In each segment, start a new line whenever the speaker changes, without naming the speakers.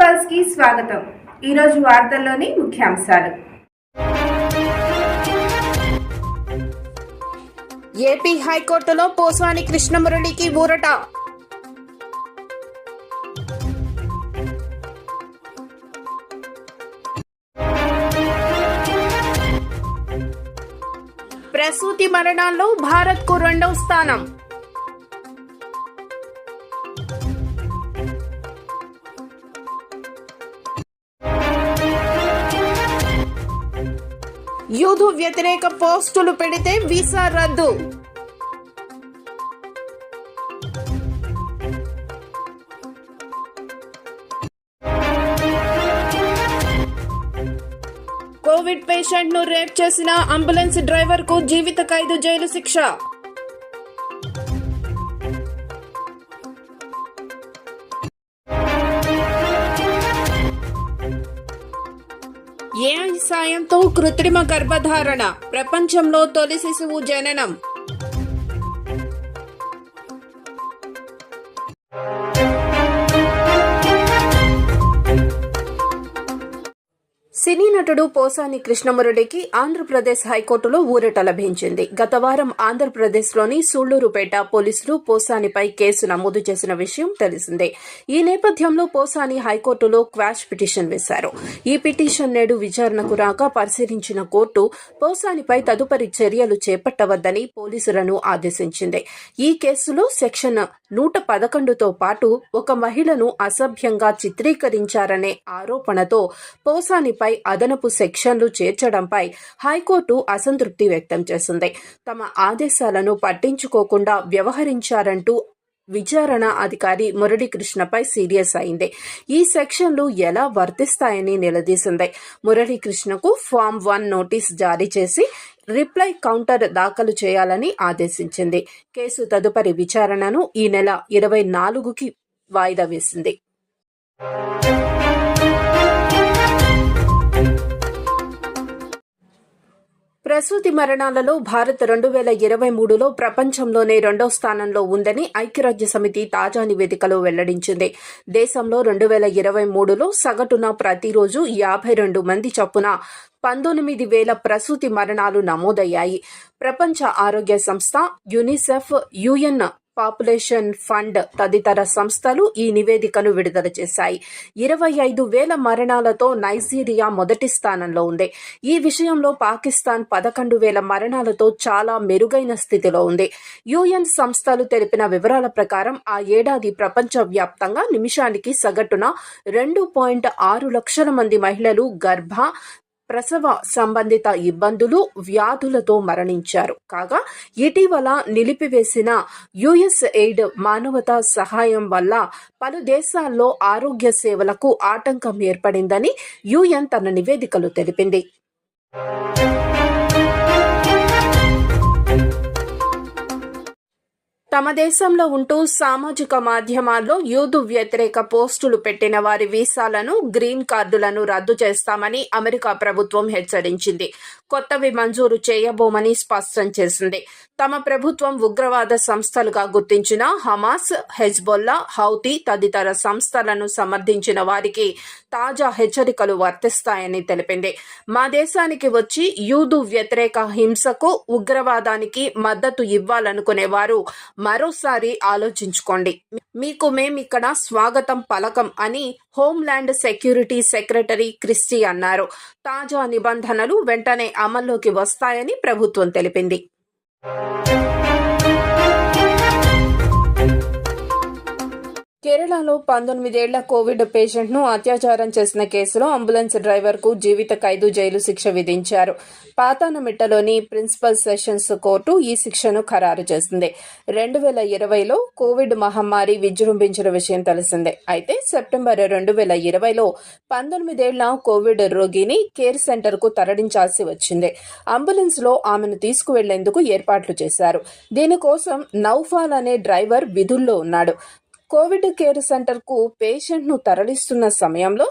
పల్స్కి స్వాగతం. ఈరోజు వార్తల్లోని ముఖ్యాంశాలు.
ఏపీ హైకోర్టులో పోస్వాని కృష్ణమురళికి ఊరట. ప్రసూతి మరణాల్లో భారత్కు రెండవ స్థానం. యూదు వ్యతిరేక పోస్టులు పెడితే వీసా రద్దు. కోవిడ్ పేషెంట్ను రేప్ చేసిన అంబులెన్స్ డ్రైవర్కు జీవిత ఖైదు జైలు శిక్ష. సాయంతో కృత్రిమ గర్భధారణ. ప్రపంచంలో తొలి శిశువు జననం. సినీ నటుడు పోసాని కృష్ణమురళికి ఆంధ్రప్రదేశ్ హైకోర్టులో ఊరట లభించింది. గత వారం ఆంధ్రప్రదేశ్లోని సూళ్ళూరుపేట పోలీసులు పోసానిపై కేసు నమోదు చేసిన విషయం తెలిసిందే. ఈ నేపథ్యంలో పోసాని హైకోర్టులో క్వాష్ పిటిషన్ వేశారు. ఈ పిటిషన్ నేడు విచారణకు రాక పరిశీలించిన కోర్టు పోసానిపై తదుపరి చర్యలు చేపట్టవద్దని పోలీసులను ఆదేశించింది. ఈ కేసులో సెక్షన్ నూట పదకొండుతో పాటు ఒక మహిళను అసభ్యంగా చిత్రీకరించారనే ఆరోపణతో పోసానిపై అదనపు సెక్షన్లు చేర్చడంపై హైకోర్టు అసంతృప్తి వ్యక్తం చేసింది. తమ ఆదేశాలను పట్టించుకోకుండా వ్యవహరించారంటూ విచారణ అధికారి మురళీకృష్ణపై సీరియస్ అయింది. ఈ సెక్షన్లు ఎలా వర్తిస్తాయని నిలదీసింది. మురళీకృష్ణకు ఫామ్ వన్ నోటీస్ జారీ చేసి రిప్లై కౌంటర్ దాఖలు చేయాలని ఆదేశించింది. కేసు తదుపరి విచారణను ఈ నెల ఇరవై నాలుగుకి వాయిదా వేసింది. ప్రసూతి మరణాలలో భారత్ రెండు వేల ఇరవై మూడులో ప్రపంచంలోనే రెండో స్థానంలో ఉందని ఐక్యరాజ్య సమితి తాజా నివేదికలో వెల్లడించింది. దేశంలో రెండు వేల ఇరవై మూడులో సగటున ప్రతిరోజు యాభై రెండు మంది చొప్పున పంతొమ్మిది వేల ప్రసూతి మరణాలు నమోదయ్యాయి. ప్రపంచ ఆరోగ్య సంస్థ యునిసెఫ్ యుఎన్ పాపులేషన్ ఫండ్ తదితర సంస్థలు ఈ నివేదికను విడుదల చేశాయి. ఇరవై ఐదు వేల మరణాలతో నైజీరియా మొదటి స్థానంలో ఉంది. ఈ విషయంలో పాకిస్తాన్ పదకొండు వేల మరణాలతో చాలా మెరుగైన స్థితిలో ఉంది. యుఎన్ సంస్థలు తెలిపిన వివరాల ప్రకారం ఆ ఏడాది ప్రపంచవ్యాప్తంగా నిమిషానికి సగటున రెండు పాయింట్ ఆరు లక్షల మంది మహిళలు గర్భ ప్రసవ సంబంధిత ఇబ్బందులు వ్యాధులతో మరణించారు. కాగా ఇటీవల నిలిపివేసిన యుఎస్ ఎయిడ్ మానవతా సహాయం వల్ల పలు దేశాల్లో ఆరోగ్య సేవలకు ఆటంకం ఏర్పడిందని యుఎన్ తన నివేదికలో తెలిపింది. తమ దేశంలో ఉంటూ సామాజిక మాధ్యమాల్లో యూదు వ్యతిరేక పోస్టులు పెట్టిన వారి వీసాలను గ్రీన్ కార్డులను రద్దు చేస్తామని అమెరికా ప్రభుత్వం హెచ్చరించింది. కొత్తవి మంజూరు చేయబోమని స్పష్టం చేసింది. తమ ప్రభుత్వం ఉగ్రవాద సంస్థలుగా గుర్తించిన హమాస్ హెజ్బొల్లా హౌతీ తదితర సంస్థలను సమర్థించిన వారికి తాజా హెచ్చరికలు వర్తిస్తాయని తెలిపింది. మా దేశానికి వచ్చి యూదు వ్యతిరేక హింసకు ఉగ్రవాదానికి మద్దతు ఇవ్వాలనుకునే వారు మరోసారి ఆలోచించుకోండి. మీకు మేమిక్కడ స్వాగతం పలకం అని హోంల్యాండ్ సెక్యూరిటీ సెక్రటరీ క్రిస్టీ అన్నారు. తాజా నిబంధనలు వెంటనే అమల్లోకి వస్తాయని ప్రభుత్వం తెలిపింది. కేరళలో పంతొమ్మిదేళ్ళ కోవిడ్ పేషెంట్ను అత్యాచారం చేసిన కేసులో అంబులెన్స్ డ్రైవర్కు జీవిత ఖైదు జైలు శిక్ష విధించారు. పాతానమిట్టలోని ప్రిన్సిపల్ సెషన్స్ కోర్టు ఈ శిక్షను ఖరారు చేసింది. రెండు వేల ఇరవైలో కోవిడ్ మహమ్మారి విజృంభించిన విషయం తెలిసిందే. అయితే సెప్టెంబర్ రెండు వేల ఇరవైలో పంతొమ్మిదేళ్ళ కోవిడ్ రోగిని కేర్ సెంటర్కు తరలించాల్సి వచ్చింది. అంబులెన్స్లో ఆమెను తీసుకువెళ్ళేందుకు ఏర్పాట్లు చేశారు. దీనికోసం నౌఫాల్ అనే డ్రైవర్ విధుల్లో ఉన్నాడు. కోవిడ్ కేర్ సెంటర్కు పేషెంట్ను తరలిస్తున్న సమయంలో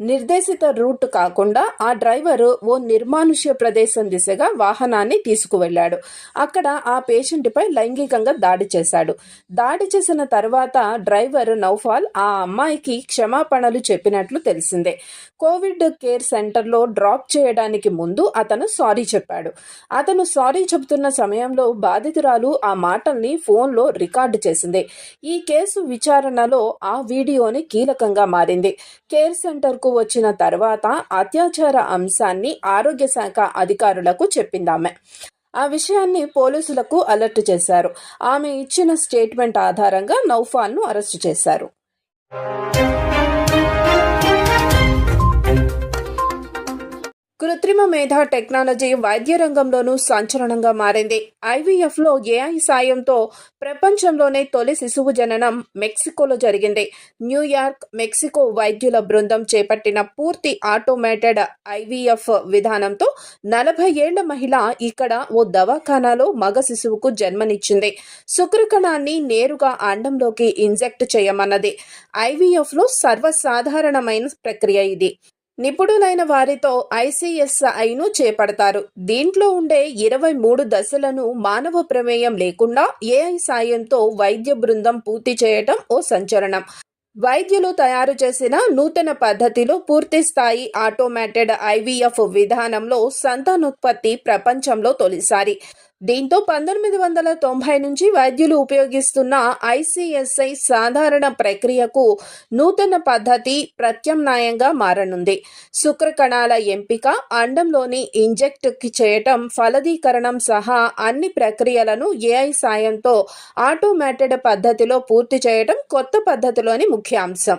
నిర్దేశిత రూట్ కాకుండా ఆ డ్రైవరు ఓ నిర్మానుష్య ప్రదేశం దిశగా వాహనాన్ని తీసుకువెళ్ళాడు అక్కడ ఆ పేషెంట్పై లైంగికంగా దాడి చేశాడు. దాడి చేసిన తర్వాత డ్రైవర్ నౌఫాల్ ఆ అమ్మాయికి క్షమాపణలు చెప్పినట్లు తెలిసిందే. కోవిడ్ కేర్ సెంటర్లో డ్రాప్ చేయడానికి ముందు అతను సారీ చెప్పాడు. అతను సారీ చెబుతున్న సమయంలో బాధితురాలు ఆ మాటల్ని ఫోన్లో రికార్డు చేసింది. ఈ కేసు విచారణలో ఆ వీడియోని కీలకంగా మారింది. కేర్ సెంటర్కు వచ్చిన తర్వాత అత్యాచార అంశాన్ని ఆరోగ్య శాఖ అధికారులకు చెప్పిందామె. ఆ విషయాన్ని పోలీసులకు అలర్ట్ చేశారు. ఆమె ఇచ్చిన స్టేట్మెంట్ ఆధారంగా నౌఫాన్ను అరెస్టు చేశారు. కృత్రిమ మేధ టెక్నాలజీ వైద్య రంగంలోనూ సంచలనంగా మారింది. ఐవీఎఫ్లో ఏఐ సాయంతో ప్రపంచంలోనే తొలి శిశువు జననం మెక్సికోలో జరిగింది. న్యూయార్క్ మెక్సికో వైద్యుల బృందం చేపట్టిన పూర్తి ఆటోమేటెడ్ ఐవీఎఫ్ విధానంతో నలభై ఏళ్ళ మహిళ ఇక్కడ ఓ దవాఖానాలో మగ శిశువుకు జన్మనిచ్చింది. శుక్రకణాన్ని నేరుగా అండంలోకి ఇంజెక్ట్ చేయమన్నది. ఐవీఎఫ్లో సర్వసాధారణమైన ప్రక్రియ ఇది. నిపుణులైన వారితో ఐసీఎస్ఐను చేపడతారు. దీంట్లో ఉండే ఇరవై మూడు దశలను మానవ ప్రమేయం లేకుండా ఏఐ సాయంతో వైద్య బృందం పూర్తి చేయటం ఓ సంచలనం. వైద్యులు తయారు చేసిన నూతన పద్ధతిలో పూర్తి స్థాయి ఆటోమేటెడ్ ఐవీఎఫ్ విధానంలో సంతానోత్పత్తి ప్రపంచంలో తొలిసారి. దీంతో పంతొమ్మిది వందల తొంభై నుంచి వైద్యులు ఉపయోగిస్తున్న ఐసిఎస్ఐ సాధారణ ప్రక్రియకు నూతన పద్ధతి ప్రత్యామ్నాయంగా మారనుంది. శుక్రకణాల ఎంపిక అండంలోని ఇంజెక్ట్ చేయటం ఫలదీకరణం సహా అన్ని ప్రక్రియలను ఏఐ సాయంతో ఆటోమేటెడ్ పద్ధతిలో పూర్తి చేయటం కొత్త పద్ధతిలోని ముఖ్య అంశం